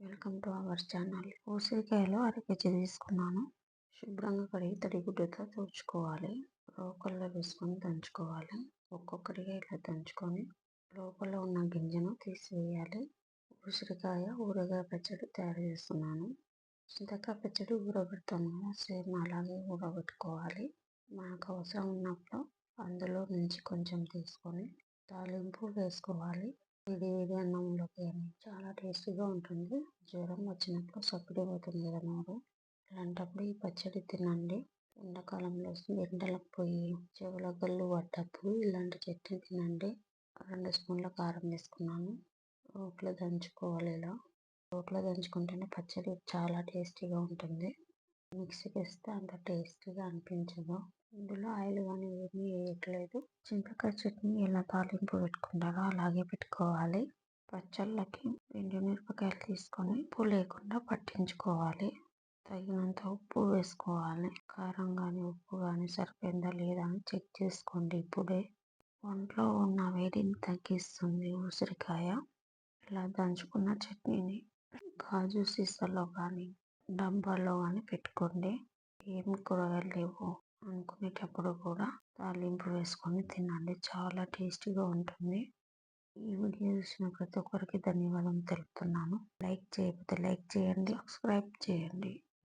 Welcome to our channel. ఉసిరికాయలో అరకేజీ తీసుకున్నాను. శుభ్రంగా కడిగి తడిగుడ్డతో తుడుచుకోవాలి. రోకల్లో వేసుకొని దంచుకోవాలి. ఒక్కొక్కటిగా ఇలా దంచుకొని లోపల ఉన్న గింజను తీసివేయాలి. ఉసిరికాయ ఊరగాయ పచ్చడి తయారు చేస్తున్నాను. చింతకాయ పచ్చడి ఊరబెడతాను సేమ్ అలాగే ఊరబెట్టుకోవాలి. మనకు అవసరం ఉన్నప్పుడు అందులో నుంచి కొంచెం తీసుకొని తాలింపు వేసుకోవాలి. వేడి వేడి అన్నంలోకి చాలా టేస్టీగా ఉంటుంది. జ్వరం వచ్చినప్పుడు సప్పుడే పోతుంది కదా నోరు అలాంటప్పుడు ఈ పచ్చడి తినండి. ఎండాకాలంలో ఎండలకు పోయి చెవుల గల్లు పడ్డప్పుడు ఇలాంటి చట్నీ తినండి. రెండు స్పూన్ల కారం వేసుకున్నాను రోట్లో దంచుకోవాలి ఇలా. రోట్లో దంచుకుంటేనే పచ్చడి చాలా టేస్టీగా ఉంటుంది. మిక్సీకి వేస్తే అంత టేస్టీగా అనిపించదు. ఇందులో ఆయిల్ కానీ పెట్టలేదు చింతకాయ చట్నీ ఎలా తాలింపు పెట్టుకుంటారో అలాగే పెట్టుకోవాలి. పచ్చళ్ళకి ఎండు మిరపకాయలు తీసుకొని ఉప్పు లేకుండా పట్టించుకోవాలి. తగినంత ఉప్పు వేసుకోవాలి. కారం కానీ ఉప్పు కానీ సరిపోయిందా లేదా అని చెక్ చేసుకోండి ఇప్పుడే. ఒంట్లో ఉన్న వేడిని తగ్గిస్తుంది ఉసిరికాయ. ఇలా దంచుకున్న చట్నీని గాజు సీసాలో కానీ డబ్బాలో కానీ పెట్టుకోండి. ఏం కూరగాయలు లేవు. అనుకునేటప్పుడు కూడా తాలింపు వేసుకొని తినండి. చాలా టేస్టీగా ఉంటుంది. ఈ వీడియో చూసిన ప్రతి ఒక్కరికి ధన్యవాదం తెలుపుతున్నాను. లైక్ చేయకపోతే లైక్ చేయండి సబ్స్క్రైబ్ చేయండి.